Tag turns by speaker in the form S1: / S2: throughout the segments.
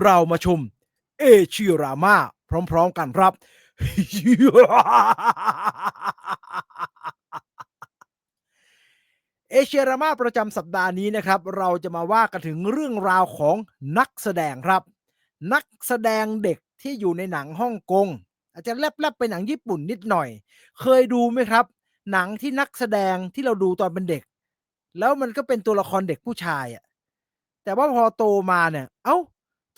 S1: เรามาชมเอชิรามาพร้อม ๆ กันครับ เอเชียรามาประจำสัปดาห์นี้นะครับ เราจะมาว่ากันถึงเรื่องราวของนักแสดงครับ นักแสดงเด็กที่อยู่ในหนังฮ่องกงอาจจะแลบๆไปหนังญี่ปุ่นนิดหน่อย เคยดูไหมครับ หนังที่นักแสดงที่เราดูตอนเป็นเด็ก แล้วมันก็เป็นตัวละครเด็กผู้ชายอะแต่ว่าพอโตมาเนี่ย เอ้า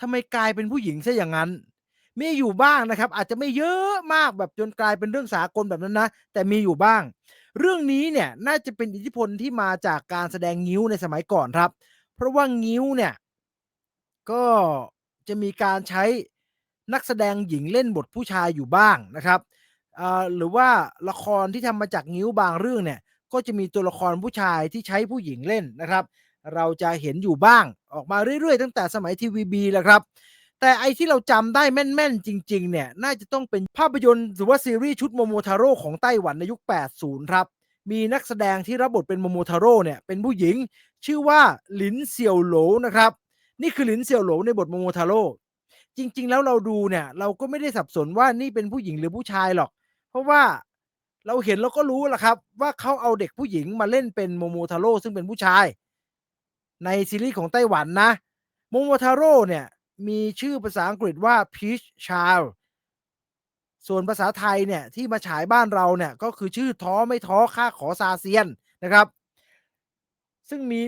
S1: ทำไมกลายเป็นผู้หญิงซะอย่างนั้น มีอยู่บ้างนะครับ อาจจะไม่เยอะมากแบบจนกลายเป็นเรื่องสากลแบบนั้นนะ แต่มีอยู่บ้าง เรื่องนี้เนี่ยน่าจะเป็นอิทธิพลที่มาจากการแสดงงิ้วในสมัยก่อนครับ เพราะว่างิ้วเนี่ยก็จะมีการใช้นักแสดงหญิงเล่นบทผู้ชายอยู่บ้างนะครับหรือว่าละครที่ทำมาจากงิ้วบางเรื่องเนี่ยก็จะมีตัวละครผู้ชายที่ใช้ผู้หญิงเล่นนะครับ เราจะเห็นอยู่บ้างออกมาเรื่อยๆ ตั้งแต่สมัยทีวีบีแหละครับ แต่ไอที่เราจำได้แม่นๆ จริงๆ เนี่ย น่าจะต้องเป็นภาพยนตร์หรือว่าซีรีส์ชุดโมโมทาโร่ของไต้หวันในยุค 80 ครับ มีนักแสดงที่รับบทเป็นโมโมทาโร่เนี่ยเป็นผู้หญิง ชื่อว่าหลินเสี่ยวโหลนะครับ นี่คือหลินเสี่ยวโหลในบทโมโมทาโร่จริง ๆ แล้วเราดูเนี่ยเราก็ไม่ได้สับสนว่านี่เป็นผู้หญิงหรือผู้ชายหรอก เพราะว่าเราเห็นเราก็รู้แหละครับ ว่าเขาเอาเด็กผู้หญิงมาเล่นเป็นโมโมทาโร่ซึ่งเป็นผู้ชาย ในซีรีส์ของไต้หวันนะโมโมทาโร่เนี่ย มีชื่อภาษาอังกฤษว่า Peach Child ส่วนภาษาไทยเนี่ย ที่มาฉายบ้านเราเนี่ย ก็คือชื่อท้อไม่ท้อค่าขอซาเซียนนะครับซึ่งมี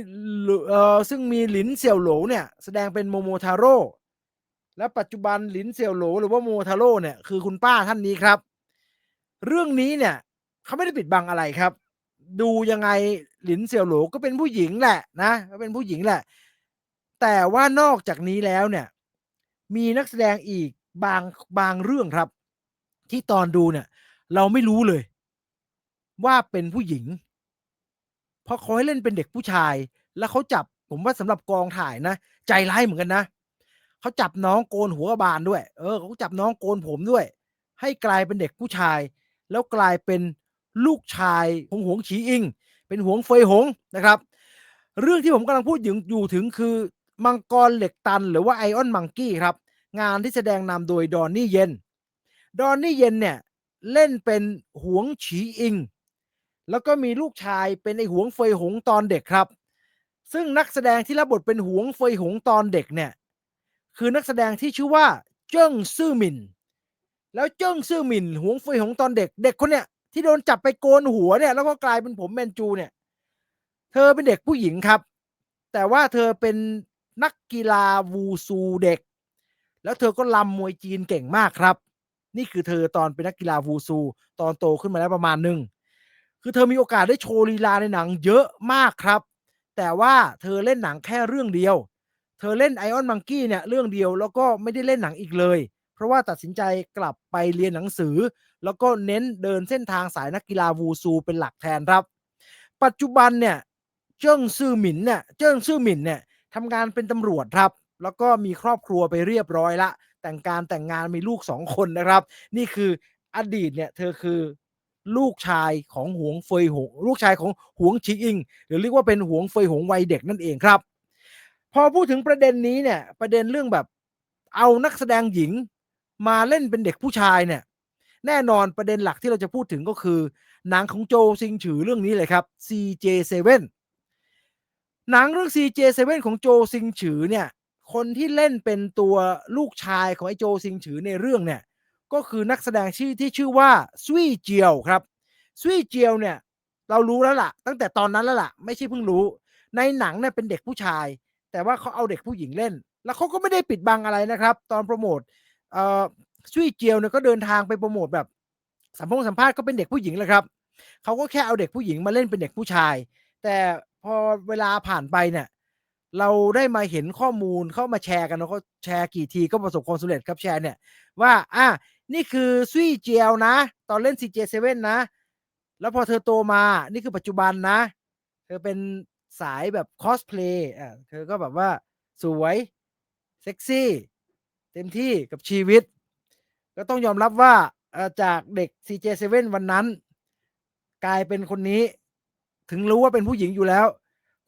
S1: เอ่อซึ่งมีหลินเสี่ยวโหลเนี่ย แสดงเป็นโมโมทาโร่และปัจจุบันหลินเสี่ยวโหลหรือว่าโมโมทาโร่เนี่ยคือคุณป้าท่านนี้ครับ เรื่องนี้เนี่ยเขาไม่ได้ปิดบังอะไรครับ ดูยังไงหลินเสี่ยวหลูก็เป็นผู้หญิงแหละนะก็เป็นผู้หญิงแหละ แต่ว่านอกจากนี้แล้วเนี่ย มีนักแสดงอีกบางบางเรื่องครับ ที่ตอนดูเนี่ย เราไม่รู้เลย ว่าเป็นผู้หญิง เพราะเขาให้เล่นเป็นเด็กผู้ชาย แล้วเขาจับผมว่าสำหรับกองถ่ายนะ ใจร้ายเหมือนกันนะเขาจับน้องโกนหัวบาลด้วย เออเขาจับน้องโกนผมด้วย ให้กลายเป็นเด็กผู้ชาย แล้วกลายเป็น ลูกชายของหวงฉีอิง เป็นหวงเฟยหงนะครับ เรื่องที่ผมกำลังพูดอยู่อยู่ถึงคือมังกรเหล็กตันหรือว่าไอออนมังกี้ครับ งานที่แสดงนำโดยดอนนี่เย็น ดอนนี่เย็นเนี่ย เล่นเป็นหวงฉีอิง แล้วก็มีลูกชายเป็นไอหวงเฟยหงตอนเด็กครับ ซึ่งนักแสดงที่รับบทเป็นหวงเฟยหงตอนเด็กเนี่ยคือนักแสดงที่ชื่อว่าเจิ้งซื่อหมิน แล้วเจิ้งซื่อหมินหวงเฟยหงตอนเด็ก เด็กคนเนี้ย ที่โดนจับไปโกนหัวเนี่ย แล้วก็กลายเป็นผมแมนจูเนี่ย เธอเป็นเด็กผู้หญิงครับ แต่ว่าเธอเป็นนักกีฬาวูซูเด็ก แล้วเธอก็ลำมวยจีนเก่งมากครับ นี่คือเธอตอนเป็นนักกีฬาวูซู ตอนโตขึ้นมาแล้วประมาณหนึ่งคือเธอมีโอกาสได้โชว์ลีลาในหนังเยอะมากครับ แต่ว่าเธอเล่นหนังแค่เรื่องเดียว เธอเล่นไอออนมังกี้เนี่ยเรื่องเดียวแล้วก็ไม่ได้เล่นหนังอีกเลย เพราะว่าตัดสินใจกลับไปเรียนหนังสือ แล้วก็เน้นเดินเส้นทางสายนักกีฬาวูซูเป็นหลักแทนครับ ปัจจุบันเนี่ยเจิ้งซื่อหมินเนี่ยเจิ้งซื่อหมินเนี่ยทำงานเป็นตำรวจครับ แล้วก็มีครอบครัวไปเรียบร้อยละ แต่งการแต่งงานมีลูกสองคนนะครับ นี่คืออดีตเนี่ยเธอคือลูกชายของหวงเฟยหงลูกชายของหวงชิงอิง หรือเรียกว่าเป็นหวงเฟยหงวัยเด็กนั่นเองครับ พอพูดถึงประเด็นนี้เนี่ยประเด็นเรื่องแบบเอานักแสดงหญิงมาเล่นเป็นเด็กผู้ชายเนี่ย แน่นอนประเด็นหลักที่เราจะพูดถึงก็คือ หนังของโจซิงฉือเรื่องนี้เลยครับ CJ7 หนังเรื่อง CJ7 ของโจซิงฉือเนี่ยคนที่เล่นเป็นตัวลูกชายของไอ้โจซิงฉือในเรื่องเนี่ยก็คือนักแสดงชื่อที่ชื่อว่าซุยเจียวครับซุยเจียวเนี่ยเรารู้แล้วล่ะ ตั้งแต่ตอนนั้นแล้วล่ะ ไม่ใช่เพิ่งรู้ ในหนังเนี่ยเป็นเด็กผู้ชาย แต่ว่าเขาเอาเด็กผู้หญิงเล่น แล้วเขาก็ไม่ได้ปิดบังอะไรนะครับ ตอนโปรโมท ซุยเจียวเนี่ยก็เดินทางไปโปรโมทแบบสัมพงสัมภาษณ์ก็เป็นเด็กผู้หญิงแหละครับเขาก็แค่เอาเด็กผู้หญิงมาเล่นเป็นเด็กผู้ชาย แต่พอเวลาผ่านไปเนี่ยเราได้มาเห็นข้อมูลเข้ามาแชร์กันแล้วก็แชร์กี่ทีก็ประสบความสำเร็จครับแชร์เนี่ยว่าอะนี่คือซุยเจียวนะ ตอนเล่น CJ7 นะ แล้วพอเธอโตมานี่คือปัจจุบันนะ เธอเป็นสายแบบคอสเพลย์อะเธอก็แบบว่าสวย เซ็กซี่ เต็มที่กับชีวิต ก็ต้องยอมรับว่าจากเด็ก CJ7 วันนั้น กลายเป็นคนนี้ ถึงรู้ว่าเป็นผู้หญิงอยู่แล้ว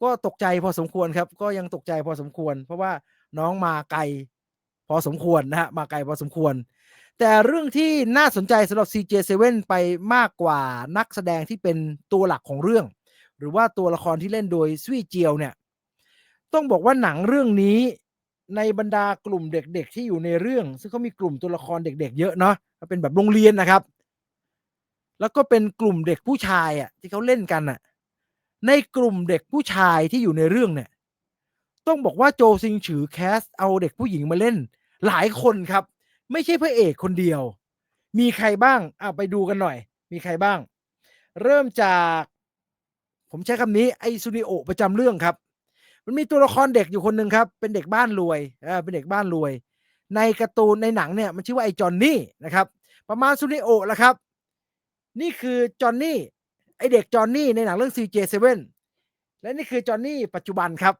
S1: ก็ตกใจพอสมควรครับ ก็ยังตกใจพอสมควร เพราะว่าน้องมาไกลพอสมควรนะฮะมาไกลพอสมควร แต่เรื่องที่น่าสนใจสำหรับ CJ7 ไปมากกว่านักแสดงที่เป็นตัวหลักของเรื่อง หรือว่าตัวละครที่เล่นโดยสวีเจียวเนี่ย ต้องบอกว่าหนังเรื่องนี้ ในบรรดากลุ่มเด็กๆ ที่อยู่ในเรื่อง ซึ่งเขามีกลุ่มตัวละครเด็ก ๆ เยอะเนาะเป็นแบบโรงเรียนนะครับ แล้วก็เป็นกลุ่มเด็กผู้ชายอะที่เขาเล่นกันอะ ในกลุ่มเด็กผู้ชายที่อยู่ในเรื่องเนี่ย ต้องบอกว่าโจซิงฉือแคสเอาเด็กผู้หญิงมาเล่น หลายคนครับ ไม่ใช่พระเอกคนเดียว มีใครบ้างอะไปดูกันหน่อย มีใครบ้าง เริ่มจาก ผมใช้คำนี้ไอซูนิโอประจำเรื่องครับ มันมีตัวละครเด็กอยู่คนหนึ่งครับ เป็นเด็กบ้านรวยอ่าเป็นเด็กบ้านรวย ในการ์ตูนในหนังเนี่ยมันชื่อว่าไอ้จอนนี่นะครับ ประมาณซูนิโอแหละครับ นี่คือจอนนี่ไอเด็กจอนนี่ในหนังเรื่อง CJ7 และนี่คือจอนนี่ปัจจุบันครับ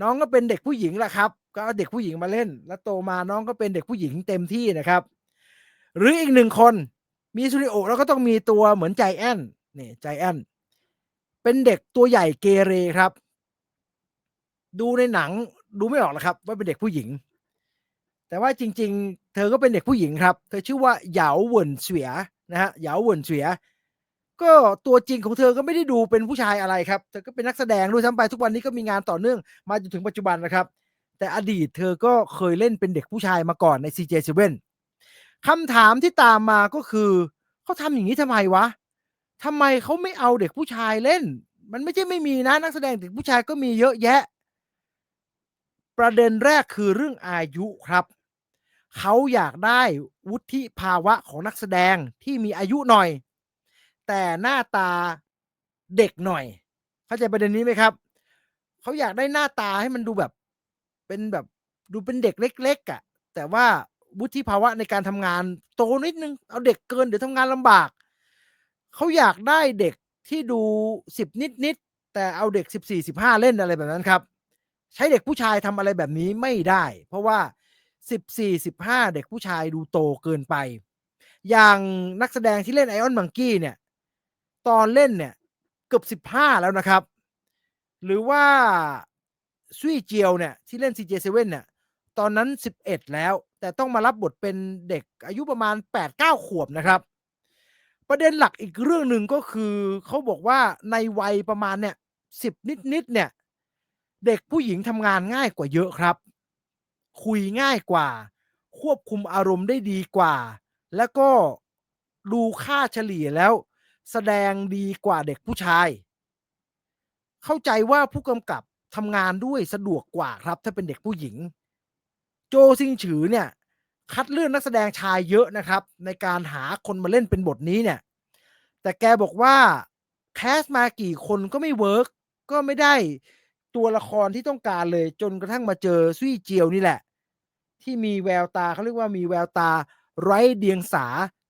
S1: น้องก็เป็นเด็กผู้หญิงแหละครับ ก็เอาเด็กผู้หญิงมาเล่น แล้วโตมาน้องก็เป็นเด็กผู้หญิงเต็มที่นะครับ หรืออีกหนึ่งคนมีซูนิโอแล้วก็ต้องมีตัวเหมือนใจแอนนี่ใจแอนเป็นเด็กตัวใหญ่เกเรครับ ดูในหนังดูไม่ออกหรอกครับ ว่าเป็นเด็กผู้หญิง แต่ว่าจริง ๆ เธอก็เป็นเด็กผู้หญิงครับ เธอชื่อว่าเหยาเหวินเสวียนะฮะเหยาเหวินเสวียก็ตัวจริงของเธอก็ไม่ได้ดูเป็นผู้ชายอะไรครับ เธอก็เป็นนักแสดงด้วยซ้ำไปทุกวันนี้ก็มีงานต่อเนื่องมาจนถึงปัจจุบันนะครับ แต่อดีตเธอก็เคยเล่นเป็นเด็กผู้ชายมาก่อนใน CJ7 คำถามที่ตามมาก็คือเขาทำอย่างนี้ทำไมวะทำไมเขาไม่เอาเด็กผู้ชายเล่น มันไม่ใช่ไม่มีนะนักแสดงเด็กผู้ชายก็มีเยอะแยะ ประเด็นแรกคือเรื่องอายุครับ เขาอยากได้วุฒิภาวะของนักแสดงที่มีอายุหน่อย แต่หน้าตาเด็กหน่อย เข้าใจประเด็นนี้ไหมครับ เขาอยากได้หน้าตาให้มันดูแบบ เป็นแบบดูเป็นเด็กเล็กๆอะ่ะ แต่ว่าวุฒิภาวะในการทำงานโตนิดนึง เอาเด็กเกินเดี๋ยวทำงานลำบาก เขาอยากได้เด็กที่ดูสิบนิดๆแต่เอาเด็กสิบสี่สิบห้าเล่นอะไรแบบนั้นครับ ใช้เด็กผู้ชายทำอะไรแบบนี้ไม่ได้ เพราะว่าสิบสี่สิบห้าเด็กผู้ชายดูโตเกินไป อย่างนักแสดงที่เล่นไอออนมังกี้เนี่ย ตอนเล่นเนี่ย เกือบสิบห้าแล้วนะครับ หรือว่าซุยเจียวเนี่ย ที่เล่น CJ7 เนี่ย ตอนนั้น 11 แล้ว แต่ต้องมารับบทเป็นเด็กอายุประมาณ 8-9 ขวบนะครับ ประเด็นหลักอีกเรื่องหนึ่งก็คือเขาบอกว่าในวัยประมาณเนี่ยสิบนิดๆเนี่ย เด็กผู้หญิงทำงานง่ายกว่าเยอะครับ คุยง่ายกว่า ควบคุมอารมณ์ได้ดีกว่า แล้วก็ดูค่าเฉลี่ยแล้ว แสดงดีกว่าเด็กผู้ชาย เข้าใจว่าผู้กำกับทำงานด้วยสะดวกกว่าครับ ถ้าเป็นเด็กผู้หญิง โจซิงฉือเนี่ย คัดเลือกนักแสดงชายเยอะนะครับ ในการหาคนมาเล่นเป็นบทนี้เนี่ย แต่แกบอกว่าแคสมากี่คนก็ไม่เวิร์กก็ไม่ได้ ตัวละครที่ต้องการเลย จนกระทั่งมาเจอซุยเจียวนี่แหละ ที่มีแววตาเขาเรียกว่ามีแววตาไร้เดียงสา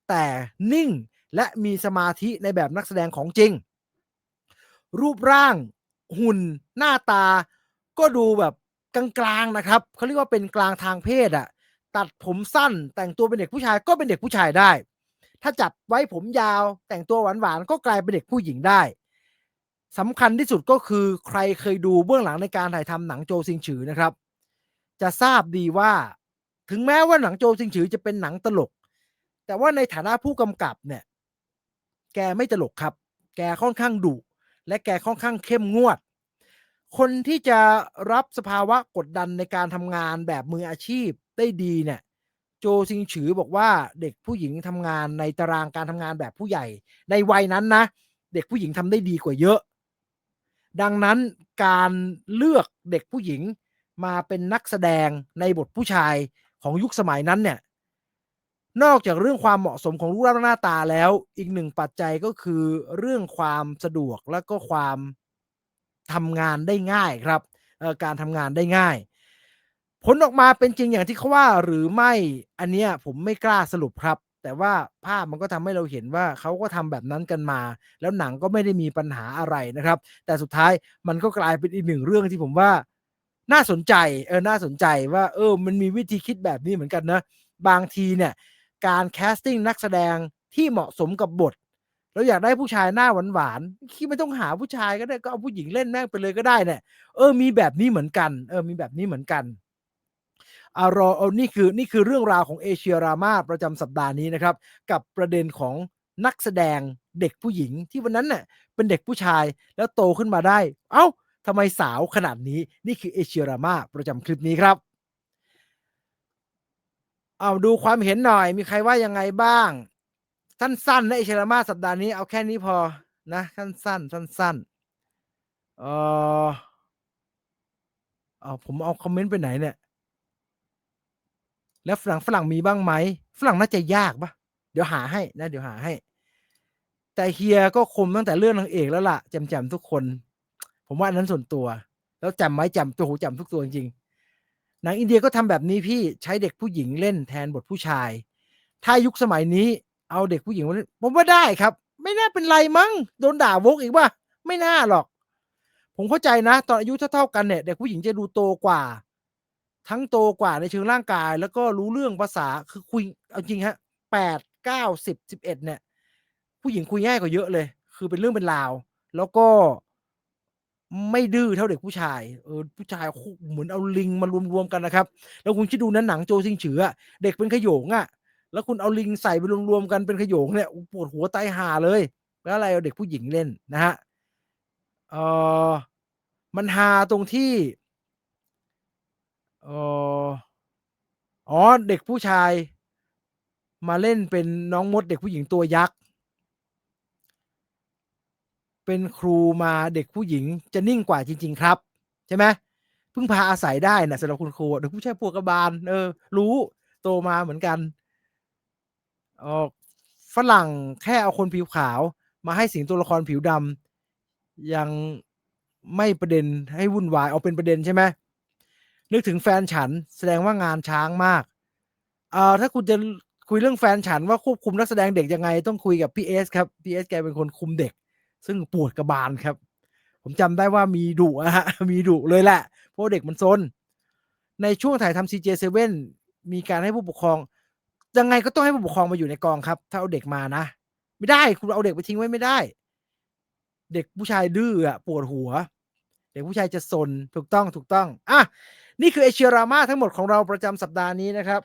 S1: แต่นิ่งและมีสมาธิในแบบนักแสดงของจริง รูปร่างหุ่นหน้าตา ก็ดูแบบกลางๆนะครับเขาเรียกว่าเป็นกลางทางเพศอะตัดผมสั้นแต่งตัวเป็นเด็กผู้ชายก็เป็นเด็กผู้ชายได้ ถ้าจับไว้ผมยาวแต่งตัวหวานๆก็กลายเป็นเด็กผู้หญิงได้ สำคัญที่สุดก็คือใครเคยดูเบื้องหลังในการถ่ายทำหนังโจซิงฉือนะครับ จะทราบดีว่าถึงแม้ว่าหนังโจซิงฉือจะเป็นหนังตลก แต่ว่าในฐานะผู้กำกับเนี่ย แกไม่ตลกครับ แกค่อนข้างดุและแกค่อนข้างเข้มงวด คนที่จะรับสภาวะกดดันในการทำงานแบบมืออาชีพได้ดีเนี่ยโจซิงฉือบอกว่าเด็กผู้หญิงทำงานในตารางการทำงานแบบผู้ใหญ่ ในวัยนั้นนะ เด็กผู้หญิงทำได้ดีกว่าเยอะ ดังนั้นการเลือกเด็กผู้หญิงมาเป็นนักแสดงในบทผู้ชายของยุคสมัยนั้นเนี่ยนอกจากเรื่องความเหมาะสมของรูปร่างหน้าตาแล้ว อีกหนึ่งปัจจัยก็คือเรื่องความสะดวกและก็ความทำงานได้ง่ายครับการทำงานได้ง่าย ผลออกมาเป็นจริงอย่างที่เขาว่าหรือไม่อันเนี้ยผมไม่กล้าสรุปครับ แต่ว่าภาพมันก็ทำให้เราเห็นว่าเขาก็ทำแบบนั้นกันมา แล้วหนังก็ไม่ได้มีปัญหาอะไรนะครับ แต่สุดท้ายมันก็กลายเป็นอีกหนึ่งเรื่องที่ผมว่า น่าสนใจเออน่าสนใจว่าเออมันมีวิธีคิดแบบนี้เหมือนกันนะบางทีเนี่ยการแคสติ้งนักแสดงที่เหมาะสมกับบทเราอยากได้ผู้ชายหน้าหวานๆคิดไม่ต้องหาผู้ชายก็ได้ก็เอาผู้หญิงเล่นแม่งไปเลยก็ได้เนี่ยเออมีแบบนี้เหมือนกัน เออมีแบบนี้เหมือนกัน อารอเอานี่คือนี่คือเรื่องราวของเอเชียรามาประจำสัปดาห์นี้นะครับ กับประเด็นของนักแสดงเด็กผู้หญิงที่วันนั้นเน่ะเป็นเด็กผู้ชายแล้วโตขึ้นมาได้ เอ้าทำไมสาวขนาดนี้นี่คือเอเชียรามาประจำคลิปนี้ครับเอาดูความเห็นหน่อยมีใครว่ายังไงบ้าง สั้นๆนะเอเชียรามาสัปดาห์นี้เอาแค่นี้พอนะสั้นๆสั้นๆเออเอาผมเอาคอมเมนต์ไปไหนเนี่ย แล้วฝรั่งฝรั่งมีบ้างไหมฝรั่งน่าจะยากปะเดี๋ยวหาให้นะเดี๋ยวหาให้ แต่เฮียก็คมตั้งแต่เรื่องนางเอกแล้วล่ะจำจำทุกคน ผมว่าอันนั้นส่วนตัว แล้วจำไหมจำตัวหูจำทุกตัวจริงๆหนังอินเดียก็ทำแบบนี้พี่ใช้เด็กผู้หญิงเล่นแทนบทผู้ชาย ถ้ายุคสมัยนี้เอาเด็กผู้หญิงมาเล่นผมว่าได้ครับ ไม่น่าเป็นไรมั้งโดนด่าวกอีกป่ะไม่น่าหรอก ผมเข้าใจนะ ตอนอายุเท่าๆกันเนี่ยเด็กผู้หญิงจะดูโตกว่า ทั้งโตกว่าในเชิงร่างกาย แล้วก็รู้เรื่องภาษาคือคุยเอาจริงฮะแปดเก้าสิบสิบเอ็ดเนี่ย ผู้หญิงคุยง่ายกว่าเยอะเลย คือเป็นเรื่องเป็นราว แล้วก็ไม่ดื้อเท่าเด็กผู้ชาย เออผู้ชายเหมือนเอาลิงมารวมๆกันนะครับ แล้วคุณคิดดูนะหนังโจซิงเฉืออเด็กเป็นขโยงอะแล้วคุณเอาลิงใส่ไปรวมๆกันเป็นขโยงเนี่ยปวดหัวตายห่าเลย แล้วอะไรเอาเด็กผู้หญิงเล่นนะฮะ เออมันฮาตรงที่ เอออ๋อเด็กผู้ชาย มาเล่นเป็นน้องมดเด็กผู้หญิงตัวยักษ์ เป็นครูมาเด็กผู้หญิงจะนิ่งกว่าจริง ๆ ครับ ใช่ไหมเพิ่งพาอาศัยได้นะสำหรับคุณครูเด็กผู้ชายปวกกระบาลเออ รู้โตมาเหมือนกันเออฝรั่งแค่เอาคนผิวขาว มาให้สิงตัวละครผิวดำยังไม่ประเด็นให้วุ่นวายเอาเป็นประเด็นใช่ไหม นึกถึงแฟนฉันแสดงว่างานช้างมากเอ่อถ้าคุณจะคุยเรื่องแฟนฉันว่าควบคุมนักแสดงเด็กยังไง ต้องคุยกับพี่เอสครับพี่เอสแกเป็นคนคุมเด็ก ซึ่งปวดกระบาลครับ ผมจำได้ว่ามีดุอะฮะมีดุเลยแหละ เพราะเด็กมันซน ในช่วงถ่ายทำ CJ7 มีการให้ผู้ปกครอง ยังไงก็ต้องให้ผู้ปกครองมาอยู่ในกองครับ ถ้าเอาเด็กมานะ ไม่ได้คุณเอาเด็กไปทิ้งไว้ไม่ได้ เด็กผู้ชายดื้ออะปวดหัว เด็กผู้ชายจะซนถูกต้องถูกต้องอะ นี่คือเอเชียรามาทั้งหมดของเราประจำสัปดาห์นี้นะครับ